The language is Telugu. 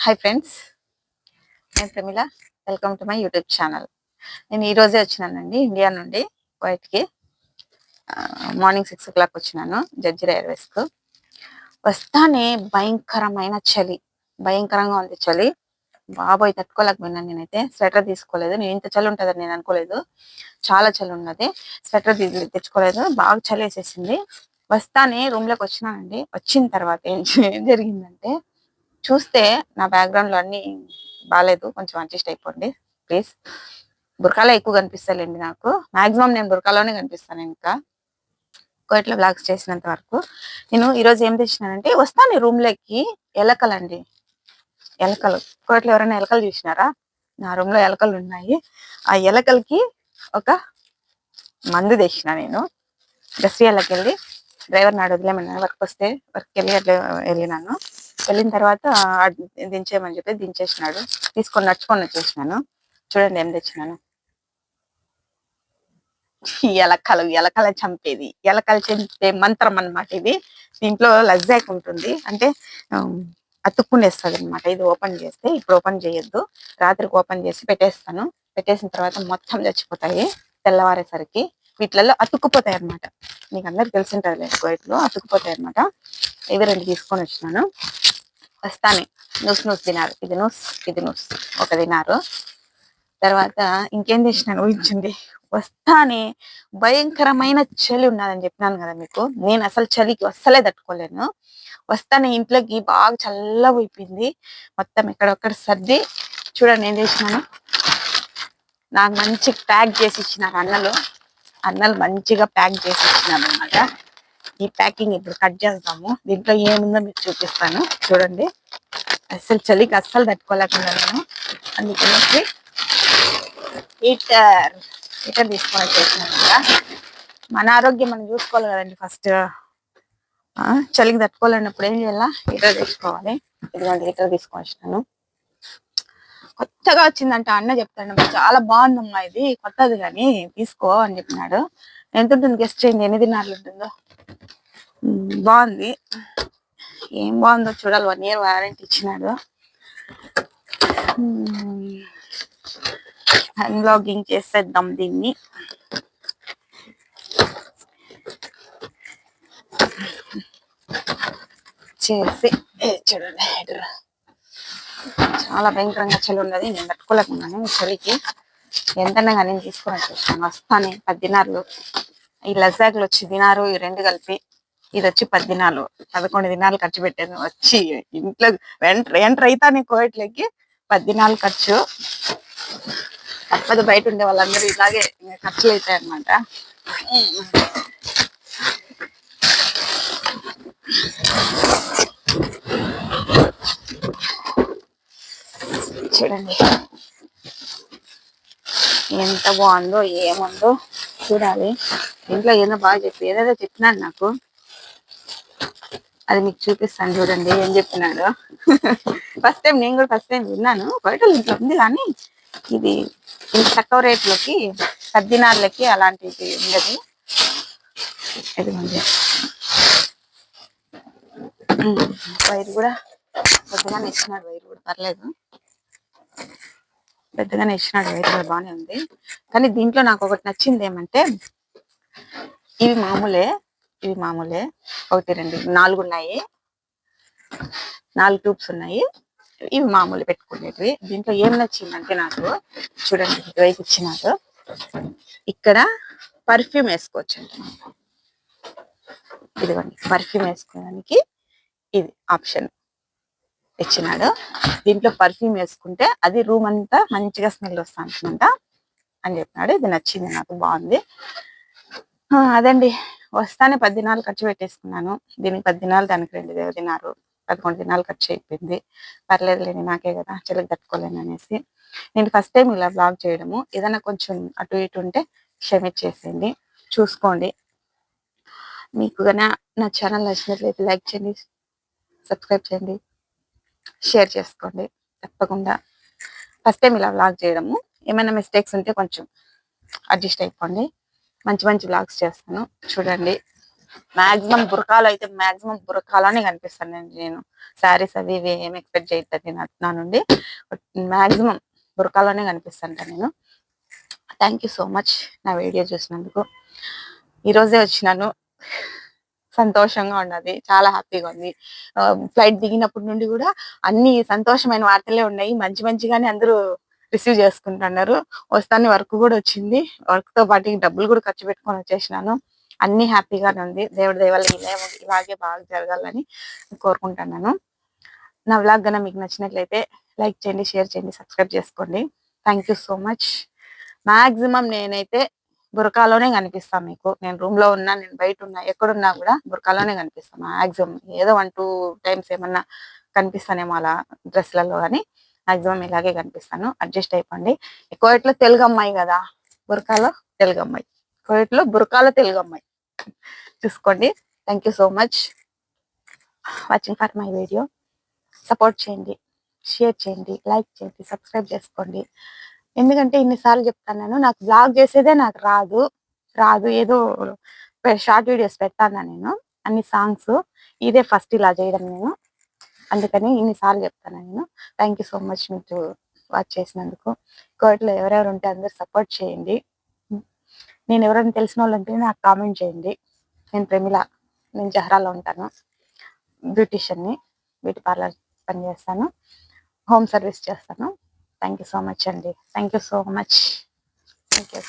హాయ్ ఫ్రెండ్స్ నేను Pramila welcome to my YouTube channel నేను ఈరోజే వచ్చినానండి ఇండియా నుండి వైట్కి మార్నింగ్ సిక్స్ ఓ క్లాక్ వచ్చినాను జడ్జిరా ఎయిర్వేస్కు వస్తానే భయంకరమైన చలి భయంకరంగా ఉంది చలి. బాబోయ్ తట్టుకోలేకపోయినాను నేనైతే. స్వెటర్ తీసుకోలేదు. నేను ఇంత చలి ఉంటుందని నేను అనుకోలేదు. చాలా చలి ఉన్నది. స్వెటర్ తెచ్చుకోలేదు. బాగా చలి వేసేసింది. వస్తానే రూమ్లోకి వచ్చినానండి. వచ్చిన తర్వాత ఏం ఏం జరిగిందంటే చూస్తే నా బ్యాక్గ్రౌండ్లో అన్ని బాగాలేదు కొంచెం అడ్జస్ట్ అయిపోండి ప్లీజ్ బుర్కాలో ఎక్కువ కనిపిస్తలేండి నాకు. మాక్సిమం నేను బుర్కాలోనే కనిపిస్తాను ఇంకా. కోయిట్లో బ్లాగ్స్ చేసినంత వరకు. నేను ఈరోజు ఏం తెచ్చినానంటే వస్తాను రూమ్లోకి ఎలకలండి ఎలకలు కోయిట్లో ఎవరైనా ఎలకలు చూసినారా? నా రూమ్లో ఎలకలు ఉన్నాయి. ఆ ఎలకలకి ఒక మందు తెచ్చిన నేను. దసరియాలకు వెళ్ళి డ్రైవర్ నాడు వదిలేమన్నాను వర్క్ వస్తే వర్క్ వెళ్ళి అట్లా వెళ్ళినాను. వెళ్ళిన తర్వాత దించేయమని చెప్పి దించేసినాడు. తీసుకొని నడుచుకొని వచ్చేసినాను. చూడండి ఏం తెచ్చినాను. ఎలకలు ఎలకల చంపేది. ఎలకలు చంపే మంత్రం అన్నమాట ఇది. దీంట్లో లజ్జాక్ ఉంటుంది. అంటే అతుక్కునేస్తుంది అనమాట ఇది ఓపెన్ చేస్తే ఇప్పుడు ఓపెన్ చేయొద్దు. రాత్రికి ఓపెన్ చేసి పెట్టేస్తాను. పెట్టేసిన తర్వాత మొత్తం చచ్చిపోతాయి తెల్లవారేసరికి. వీటిలలో అతుక్కుపోతాయి అనమాట మీకు అందరికి తెలిసింటది లేదు కోయిట్లో అతుక్కుపోతాయి అనమాట ఇవి రెండు తీసుకొని వచ్చినాను. వస్తానే. నూస్ నూస్ తినారు ఇది నూస్ ఇది నూస్. ఒక తినారు తర్వాత ఇంకేం చేసినాను ఊహించింది వస్తానే. భయంకరమైన చలి ఉన్నదని చెప్పినాను కదా మీకు. నేను అసలు చలికి అస్సలే తట్టుకోలేను. వస్తానే ఇంట్లోకి బాగా చల్లబోయిపోయింది మొత్తం ఎక్కడొక్కడ సర్ది చూడండి ఏం చేసినాను. నాకు మంచి ప్యాక్ చేసి ఇచ్చినారు అన్నలు. అన్నలు మంచిగా ప్యాక్ చేసి ఇచ్చినారు అనమాట ఈ ప్యాకింగ్ ఇప్పుడు కట్ చేస్తాము. దీంట్లో ఏముందో మీకు చూపిస్తాను. చూడండి. అస్సలు చలికి అస్సలు తట్టుకోలేకుండా నేను అందుకని హీటర్ హీటర్ తీసుకొని వచ్చేసినాను కదా. మన ఆరోగ్యం మనం చూసుకోవాలి కదండి ఫస్ట్. చలికి తట్టుకోలేనప్పుడు ఏం చేయాలా? హీటర్ తీసుకోవాలి ఇదిగోండి హీటర్ తీసుకొని వచ్చినాను కొత్తగా వచ్చిందంట అన్న చెప్తాడు. చాలా బాగుందమ్మా ఇది. కొత్తది కానీ తీసుకో అని చెప్పినాడు. ఎంత ఉంటుంది గెస్ట్ చేయండి? ఎన్ని దినాలు ఉంటుందో? బాగుంది. ఏం బాగుందో చూడాలి. వన్ ఇయర్ వారంటీ ఇచ్చినాడు. అన్లాగింగ్ చేసేద్దాం దీన్ని. చేసి చూడండి హెడర్. చాలా భయంకరంగా చలి ఉన్నది. నేను తట్టుకోలేకున్నాను ఈ చలికి. ఎంతనే కానీ తీసుకురా తీసుకొని వచ్చేసాను వస్తానే. పది దినారులు ఈ లజాగ్లు వచ్చి దినారు ఈ రెండు కలిపి. ఇది వచ్చి పది దినాలు పదకొండు దినాలు ఖర్చు పెట్టాను. వచ్చి ఇంట్లో ఎంటర్ ఎంటర్ అవుతాను కోయట్లకి పది దినాలు ఖర్చు. తప్పదు బయట ఉండే వాళ్ళందరూ ఇలాగే ఇంకా ఖర్చులు అవుతాయి అనమాట చూడండి. ఎంత బాగుందో ఏముందో చూడాలి. ఇంట్లో ఏదో బాగా చెప్పి ఏదేదో చెప్పినాడు నాకు. అది మీకు చూపిస్తాను చూడండి ఏం చెప్పినాడు. ఫస్ట్ టైం నేను కూడా ఫస్ట్ టైం విన్నాను. బయట ఇంట్లో ఉంది కానీ ఇది ఇంత తక్కువ రేట్లకి పద్దినార్లకి అలాంటిది ఉండదు. ఇది ఉంది వైర్ కూడా పెద్దగానే ఇచ్చినాడు వైర్ కూడా. పర్లేదు. పెద్దగానే ఇచ్చినాడు వైర్ కూడా బాగానే ఉంది. కానీ దీంట్లో నాకు ఒకటి నచ్చింది ఏమంటే ఇవి మామూలే ఇవి మామూలే. ఒకటి రెండు నాలుగు ఉన్నాయి నాలుగు ట్యూబ్స్ ఉన్నాయి. ఇవి మామూలు పెట్టుకునేటివి. దీంట్లో ఏం నచ్చిందంటే నాకు చూడండి ఇటువైపు ఇచ్చినారు. ఇక్కడ పర్ఫ్యూమ్ వేసుకోవచ్చు అంట ఇదిగోండి పర్ఫ్యూమ్ వేసుకోవడానికి ఇది ఆప్షన్ ఇచ్చినాడు. దీంట్లో పర్ఫ్యూమ్ వేసుకుంటే అది రూమ్ అంతా మంచిగా స్మెల్ వస్తుందంట అని చెప్పినాడు. ఇది నచ్చింది నాకు బాగుంది. అదండి. వస్తానే పది దినాలు ఖర్చు పెట్టేసుకున్నాను. దీనికి పది దినాలు దానికి రెండు దినారు పదకొండు దినాలు ఖర్చు అయిపోయింది. పర్లేదు లేని నాకే కదా చెల్లికి తట్టుకోలేను అనేసి. నేను ఫస్ట్ టైం ఇలా బ్లాగ్ చేయడము. ఏదైనా కొంచెం అటు ఇటు ఉంటే క్షమించేసేయండి. చూసుకోండి. మీకు కన్నా నా ఛానల్ నచ్చినట్లయితే లైక్ చేయండి సబ్స్క్రైబ్ చేయండి షేర్ చేసుకోండి. తప్పకుండా. ఫస్ట్ టైం ఇలా బ్లాగ్ చేయడము. ఏమైనా మిస్టేక్స్ ఉంటే కొంచెం అడ్జస్ట్ అయిపోండి. మంచి మంచి బ్లాగ్స్ చేస్తాను. చూడండి. మాక్సిమం బురకాలు అయితే మాక్సిమం బుర్కాలోనే కనిపిస్తాను నేను నేను శారీస్ అవి ఇవి ఏం ఎక్స్పెక్ట్ చేయట్లేదు నా నుండి. మాక్సిమం బురకాలోనే కనిపిస్తాను నేను. థ్యాంక్ యూ సో మచ్ నా వీడియో చూసినందుకు. ఈరోజే వచ్చినాను. సంతోషంగా ఉన్నది. చాలా హ్యాపీగా ఉంది. ఫ్లైట్ దిగినప్పటి నుండి కూడా అన్ని సంతోషమైన వార్తలే ఉన్నాయి. మంచి మంచిగానే అందరూ రిసీవ్ చేసుకుంటున్నారు. వస్తాను వర్క్ కూడా వచ్చింది. వర్క్తో పాటు డబ్బులు కూడా ఖర్చు పెట్టుకొని వచ్చేసినాను. అన్ని హ్యాపీగానే ఉంది. దేవుడి దేవాలయం ఇలాగే బాగా జరగాలని కోరుకుంటున్నాను. నా వ్లాగ్ కన్నా మీకు నచ్చినట్లయితే లైక్ చేయండి షేర్ చేయండి సబ్స్క్రైబ్ చేసుకోండి. Thank you so much maximum నేనైతే బురకాలోనే కనిపిస్తాను మీకు. నేను రూమ్లో ఉన్నా నేను బయట ఉన్నా ఎక్కడున్నా కూడా బురకాలోనే కనిపిస్తాను. మాక్సిమం ఏదో వన్ టూ టైమ్స్ ఏమన్నా కనిపిస్తానేమో అలా డ్రెస్లలో కానీ మాక్సిమం ఇలాగే కనిపిస్తాను. అడ్జస్ట్ అయిపోండి. కోయట్లో తెలుగు అమ్మాయి కదా? బురకాలో తెలుగు అమ్మాయి కోయట్లో బురకాలో తెలుగు అమ్మాయి చూసుకోండి. Thank you so much watching for my video support చేయండి. షేర్ చేయండి. లైక్ చేయండి. సబ్స్క్రైబ్ చేసుకోండి. ఎందుకంటే ఇన్నిసార్లు చెప్తాను నాకు బ్లాగ్ చేసేదే నాకు రాదు. రాదు. ఏదో షార్ట్ వీడియోస్ పెడతాను నేను? అన్ని సాంగ్స్. ఇదే ఫస్ట్ ఇలా చేయడం నేను. అందుకని ఇన్నిసార్లు చెప్తాను నేను. థ్యాంక్ యూ సో మచ్ మీకు వాచ్ చేసినందుకు. కోర్టులో ఎవరెవరు ఉంటే అందరు సపోర్ట్ చేయండి. నేను ఎవరైనా తెలిసిన వాళ్ళు ఉంటే నాకు కామెంట్ చేయండి. నేను ప్రమిళ నేను జహరాలో ఉంటాను. బ్యూటిషియన్ని బ్యూటీ పార్లర్ పని చేస్తాను హోమ్ సర్వీస్ చేస్తాను. థ్యాంక్ యూ సో మచ్ అండి. Thank you so much thank you